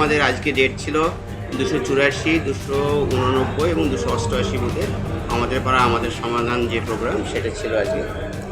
আমাদের আজকে ডেট ছিল দুশো চুরাশি, দুশো উননব্বই এবং দুশো অষ্টআশি বুথে আমাদের পাড়া, আমাদের সমাধান যে প্রোগ্রাম সেটা ছিল আজকে।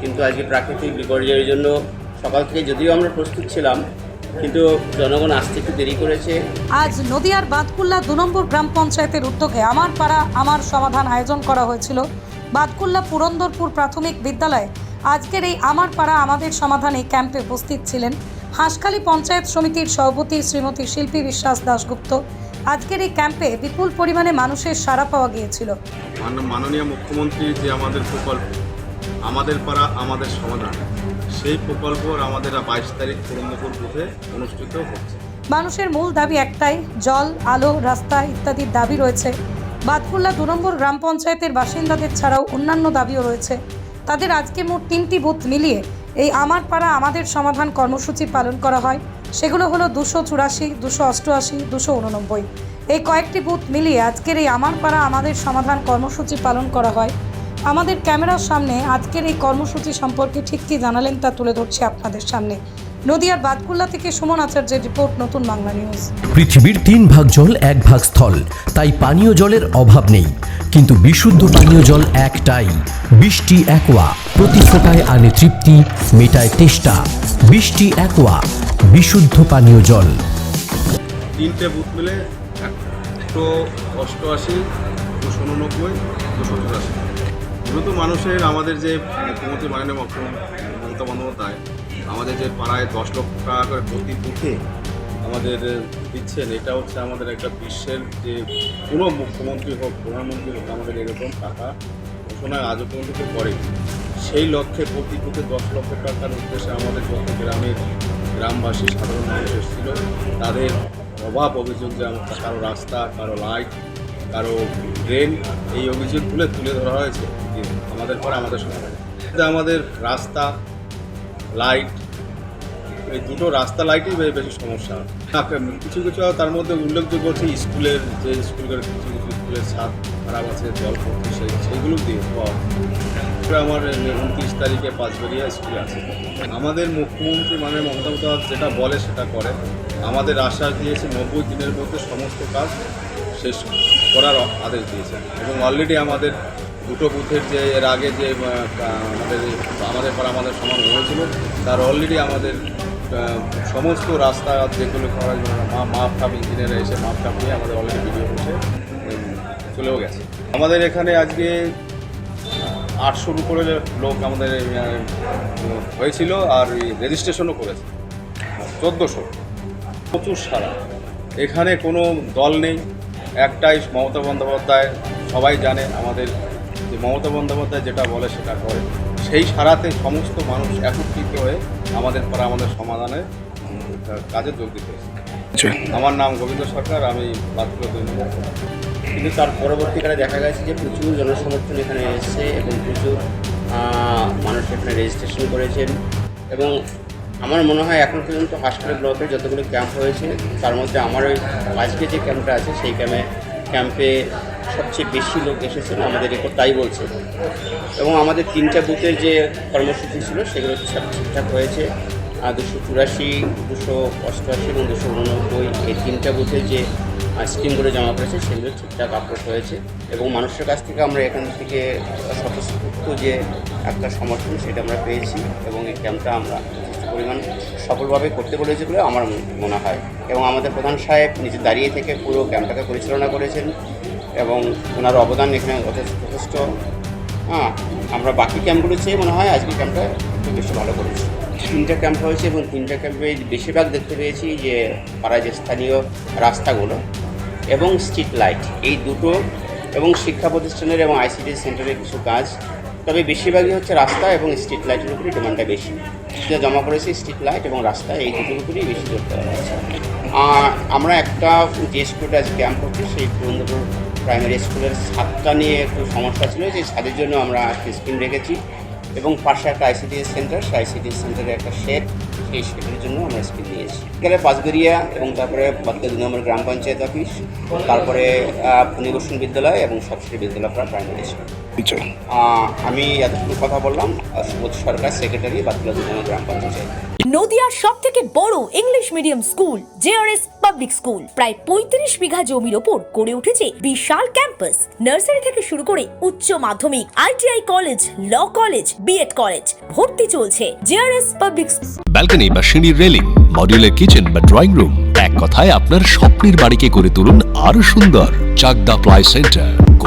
কিন্তু আজকে প্রাকৃতিক বিপর্যয়ের জন্য সকাল থেকে যদিও আমরা প্রস্তুত ছিলাম, কিন্তু জনগণ আসতে একটু দেরি করেছে। আজ নদিয়ার বাদকুল্লা দু নম্বর গ্রাম পঞ্চায়েতের উদ্যোগে আমার পাড়া, আমার সমাধান আয়োজন করা হয়েছিল। বাদকুল্লা পুরন্দরপুর প্রাথমিক বিদ্যালয়ে আজকের এই আমার পাড়া, আমাদের সমাধান এই ক্যাম্পে উপস্থিত ছিলেন হাঁসখালী পঞ্চায়েত সমিতির সভাপতি শ্রীমতী শিল্পী বিশ্বাস দাশগুপ্ত। আজকের এই ক্যাম্পে বিপুল পরিমাণে মানুষের সাড়া পাওয়া গিয়েছিল। মাননীয় মুখ্যমন্ত্রী যে আমাদের প্রকল্প আমাদের পাড়া আমাদের সমাধান সেই প্রকল্প আমাদের বাইশ তারিখ পুরন্দপুর বুথে অনুষ্ঠিত হচ্ছে। মানুষের মূল দাবি একটাই জল আলো রাস্তা ইত্যাদির দাবি রয়েছে। বাদকুল্লা দু নম্বর গ্রাম পঞ্চায়েতের বাসিন্দাদের ছাড়াও অন্যান্য দাবিও রয়েছে। তাদের আজকে মোট তিনটি বুথ মিলিয়ে এই আমার পাড়া আমাদের সমাধান কর্মসূচি পালন করা হয়। সেগুলো হলো দুশো চুরাশি, দুশো অষ্টআশি, দুশো উননব্বই এই কয়েকটি বুথ মিলিয়ে আজকের এই আমার পাড়া আমাদের সমাধান কর্মসূচি পালন করা হয়। আমাদের ক্যামেরার সামনে আজকের এই কর্মসূচি সম্পর্কে ঠিক কী জানালেন তা তুলে ধরছি আপনাদের সামনে। নদিয়ার বাদকুল্লা থেকে সুমন আচার্যের রিপোর্ট নতুন বাংলা নিউজ। পৃথিবীর তিন ভাগ জল এক ভাগ স্থল। তাই পানীয় জলের অভাব নেই। কিন্তু বিশুদ্ধ পানীয় জল একটাই। বৃষ্টি একোয়া প্রতি ফোটায় আনে তৃপ্তি মেটায় তেষ্টা। বৃষ্টি একোয়া বিশুদ্ধ পানীয় জল। তিনটে বুথ মিলে একশো অষ্টআশি দুশো উননব্বই দুশো চুরাশি। মূলত মানুষের আমাদের যে মুখ্যমন্ত্রী মাননীয় মুখ্যমন্ত্রী মমতা বন্দ্যোপাধ্যায় আমাদের যে পাড়ায় দশ লক্ষ টাকা করে প্রতি বুথে আমাদের দিচ্ছেন, এটা হচ্ছে আমাদের একটা বিশ্বের যে কোনো মুখ্যমন্ত্রী হোক, প্রধানমন্ত্রী হোক, আমাদের এরকম টাকা ঘোষণা আজও পর্যন্ত করেনি। সেই লক্ষ্যে প্রতি বুথে দশ লক্ষ টাকার উদ্দেশ্যে আমাদের যত গ্রামের গ্রামবাসী, সাধারণ মানুষ এসেছিল, তাদের অভাব অভিযোগ যে আমার কারও রাস্তা, কারও লাইট কারও ড্রেন এই অভিযোগগুলো তুলে ধরা হয়েছে আমাদের পরে আমাদের সমাধান। আমাদের রাস্তা লাইট এই দুটো রাস্তা লাইটই বেশি সমস্যা। কিছু কিছু তার মধ্যে উল্লেখযোগ্য হচ্ছে স্কুলের যে স্কুলের কিছু কিছু স্কুলের ছাদ খারাপ আছে, জল পড়ছে, সেই সেইগুলো দিয়ে আমার উনত্রিশ তারিখে পাঁচবেরিয়া স্কুলে আছে। আমাদের মুখ্যমন্ত্রী মানে মমতা বন্দ্যোপাধ্যায় যেটা বলে সেটা করে। আমাদের আশ্বাস দিয়েছে নব্বই দিনের মধ্যে সমস্ত কাজ শেষ করার আদেশ দিয়েছে। এবং অলরেডি আমাদের দুটো বুথের যে এর আগে যে আমাদের আমাদের পর আমাদের সমান হয়েছিল, তার অলরেডি আমাদের সমস্ত রাস্তা যেগুলো করার জন্য মা মাপ টাপ ইঞ্জিনিয়ার এসে মাপ টাপ নিয়ে আমাদের অলরেডি ভিডিও বসে চলেও গেছে। আমাদের এখানে আজকে আটশোর উপরে লোক আমাদের হয়েছিল আর রেজিস্ট্রেশনও করেছে। চোদ্দোশো। প্রচুর সারা। এখানে কোনো দল নেই। একটাই মমতা বন্দ্যোপাধ্যায়, সবাই জানে আমাদের মমতা বন্দ্যোপাধ্যায় যেটা বলে সেটা করে। সেই সারাতে সমস্ত মানুষ একত্রিত হয়ে আমাদের পরে আমাদের সমাধানে কাজে যোগ দিতে আমার নাম গোবিন্দ সরকার আমি বাদপুর কিন্তু তার পরবর্তীকালে দেখা গেছে যে প্রচুর জনসমর্থন এখানে এসেছে এবং প্রচুর মানুষ এখানে রেজিস্ট্রেশন করেছেন। এবং আমার মনে হয় এখন পর্যন্ত হাসপাতাল ব্লকের যতগুলো ক্যাম্প হয়েছে তার মধ্যে আমার ওই আজকে যে ক্যাম্পটা আছে সেই ক্যাম্পে ক্যাম্পে সবচেয়ে বেশি লোক এসেছেন আমাদের রেকর্ড তাই বলছে। এবং আমাদের তিনটা বুথের যে কর্মসূচি ছিল, সেগুলো সব ঠিকঠাক হয়েছে। দুশো চুরাশি, দুশো অষ্টআশি এবং দুশো উননব্বই এই তিনটা বুথের যে স্কিমগুলো জমা করেছে, সেগুলো ঠিকঠাক আপলোড হয়েছে। এবং মানুষের কাছ থেকে আমরা এখান থেকে স্বতঃস্ফূর্ত যে একটা সমর্থন, সেটা আমরা পেয়েছি। এবং এই ক্যাম্পটা আমরা পরিমাণ সফলভাবে করতে পেরেছি বলে আমার মনে হয়। এবং আমাদের প্রধান সাহেব নিজে দাঁড়িয়ে থেকে পুরো ক্যাম্পটাকে পরিচালনা করেছেন। এবং ওনার অবদান এখানে যথেষ্ট হ্যাঁ আমরা বাকি ক্যাম্পগুলো চেয়ে মনে হয় আজকে ক্যাম্পটা একটু বেশি ভালো করেছি। তিনটা ক্যাম্প হয়েছে এবং তিনটা ক্যাম্পে বেশিরভাগ দেখতে পেয়েছি যে পাড়ায় যে স্থানীয় রাস্তাগুলো এবং স্ট্রিট লাইট এই দুটো এবং শিক্ষা প্রতিষ্ঠানের এবং আইসিডি সেন্টারের কিছু কাজ। তবে বেশিরভাগই হচ্ছে রাস্তা এবং স্ট্রিট লাইটের উপরই ডিমান্ডটা বেশি। যা জমা করেছি স্ট্রিট লাইট এবং রাস্তা, এই দুটোর উপরেই বেশি জোর দেওয়া হয়েছে। আমরা একটা যে স্কুলটা আজ ক্যাম্প করছি, সেই পুরন্দপুর প্রাইমারি স্কুলের ছাদটা নিয়ে একটু সমস্যা ছিল যে ছাদের জন্য আমরা একটা স্কিম রেখেছি এবং পাশে একটা আইসিডিএস সেন্টার সেই আইসিডিএস সেন্টারের একটা শেড সেই শেডের জন্য আমরা স্কিম নিয়েছি। এখানে পাঁচগড়িয়া এবং তারপরে বাদকে দুই নম্বর গ্রাম পঞ্চায়েত অফিস তারপরে নিবসন বিদ্যালয় এবং সবশ্রী বিদ্যালয় প্রাইমারি স্কুল পরিচয় আমি এতটুকু কথা বললাম সুবোধ সরকার সেক্রেটারি বাতলা দুর্গম গ্রাম পঞ্চায়েত। নদিয়ার সব থেকে বড় English medium school J R S public school প্রায় পঁয়ত্রিশ বিঘা জমির ওপর গড়ে উঠেছে বিশাল ক্যাম্পাস নার্সারি থেকে শুরু করে উচ্চ মাধ্যমিক I T I college law college B Ed college ভর্তি চলছে J R S public balcony বা সিঁড়ির রেলিং মডিউলার কিচেন বা ড্রয়িং রুম এক কথায় আপনার স্বপ্নের বাড়িকে করে তুলুন আরও সুন্দর Chakda ply centre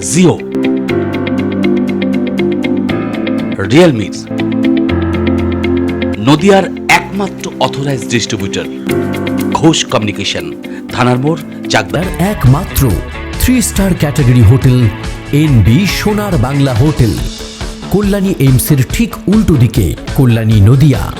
Jio Realme নদিয়ার একমাত্র অথরাইজড ডিস্ট্রিবিউটর ঘোষ কমিউনিকেশন থানার মোড়, চাকদার। একমাত্র three star category hotel N B Sonar Bangla hotel Kalyani এইমসের ঠিক উল্টো দিকে কল্যাণী নদিয়া।